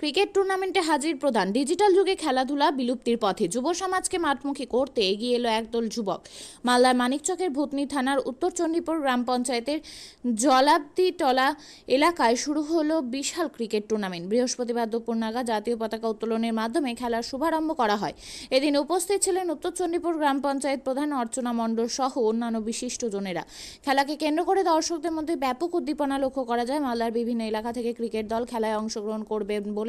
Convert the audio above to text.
Cricket টুর্নামেন্টে হাজির প্রধান ডিজিটাল যুগে খেলাধুলা বিলুপ্তির পথে যুব সমাজকে মাঠমুখী করতে এগিয়ে এলো একদল যুবক। মালদার মানিকচকের ভূতনি থানার উত্তর চণ্ডীপুর গ্রাম পঞ্চায়েতের জলাব্দিটলা এলাকায় শুরু হলো বিশাল ক্রিকেট টুর্নামেন্ট। বৃহস্পতিবার দুপুর নাগা জাতীয় পতাকা উত্তোলনের মাধ্যমে খেলার শুভারম্ভ করা হয়। এদিন উপস্থিত ছিলেন উত্তর চণ্ডীপুর গ্রাম পঞ্চায়েত প্রধান অর্চনা মণ্ডল সহ অন্যান্য বিশিষ্টজনেরা খেলাকে কেন্দ্র করে দর্শকদের মধ্যে ব্যাপক উদ্দীপনা লক্ষ্য করা যায়। মালদার বিভিন্ন এলাকা থেকে ক্রিকেট দল খেলায় অংশগ্রহণ করবে বলে